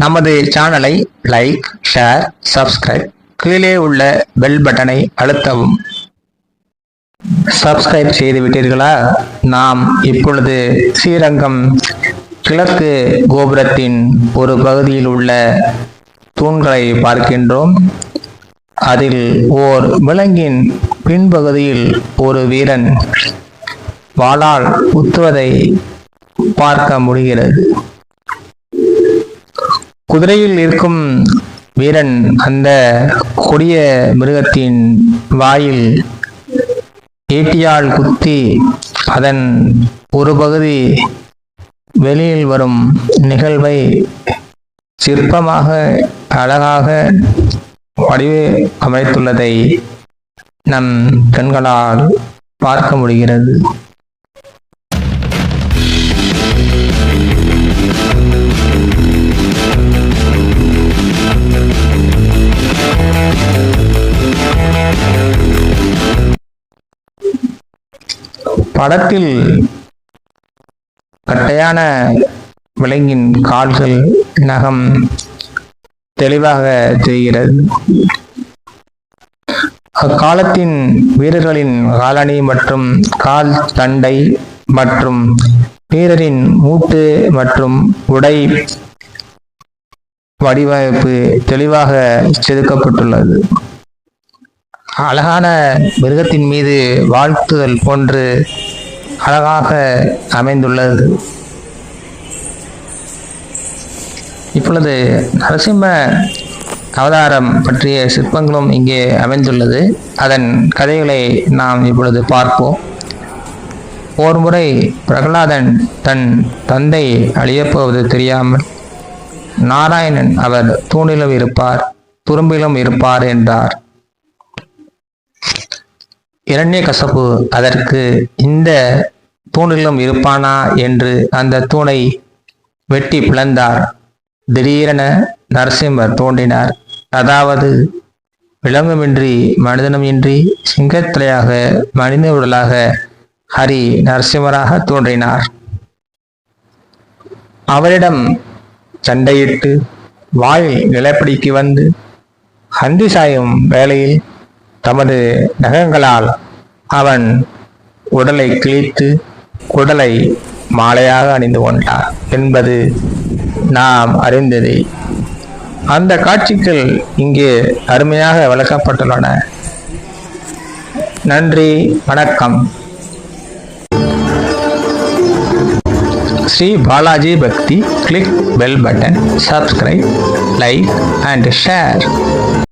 நமது சேனலை like share subscribe கீழே உள்ள பெல் பட்டனை அழுத்தவும். சப்ஸ்கிரைப் செய்து விட்டீர்களா? நாம் இப்பொழுது ஸ்ரீரங்கம் கிழக்கு கோபுரத்தின் ஒரு பகுதியில் உள்ள தூண்களை பார்க்கின்றோம். அதில் ஓர் விலங்கின் பின்பகுதியில் ஒரு வீரன் வாளால் குத்துவதை பார்க்க முடிகிறது. குதிரையில் இருக்கும் வீரன் அந்த கொடிய மிருகத்தின் வாயில் ஈட்டியால் குத்தி அதன் ஒரு பகுதி வெளியில் வரும் நிகழ்வை சிற்பமாக அழகாக வடிவு அமைத்துள்ளதை நம் கண்களால் பார்க்க முடிகிறது. படத்தில் கட்டையான விலங்கின் கால்கள் நகம் தெளிவாக தெரிகிறது. அக்காலத்தின் வீரர்களின் காலணி மற்றும் கால் தண்டை மற்றும் வீரரின் மூட்டு மற்றும் உடை வடிவமைப்பு தெளிவாக செதுக்கப்பட்டுள்ளது. அழகான மிருகத்தின் மீது வாழ்த்துதல் போன்று அழகாக அமைந்துள்ளது. இப்பொழுது நரசிம்ம அவதாரம் பற்றிய சிற்பங்களும் இங்கே அமைந்துள்ளது. அதன் கதைகளை நாம் இப்பொழுது பார்ப்போம். ஒரு முறை பிரகலாதன் தன் தந்தை அழியப்போவது தெரியாமல் நாராயணன் அவர் தூணிலும் இருப்பார் துரும்பிலும் இருப்பார் என்றார். இரண்ய கசப்பு அதற்கு இந்த தூணிலும் இருப்பானா என்று அந்த தூணை வெட்டி பிளந்தார். திடீரென நரசிம்மர் தோன்றினார். அதாவது விலங்குமின்றி மனிதனமின்றி சிங்கத்தலையாக மனித உடலாக ஹரி நரசிம்மராக தோன்றினார். அவரிடம் சண்டையிட்டு வாயில் நிலப்படிக்கு வந்து ஹந்தி சாயும் வேளையில் தமது நகங்களால் அவன் உடலை கிழித்து குடலை மாலையாக அணிந்து கொண்டார் என்பது நாம் அறிந்ததே. அந்த காட்சிகள் இங்கே அருமையாக விளக்கப்பட்டுள்ளன. நன்றி வணக்கம். Sri Balaji Bhakti click bell button subscribe like and share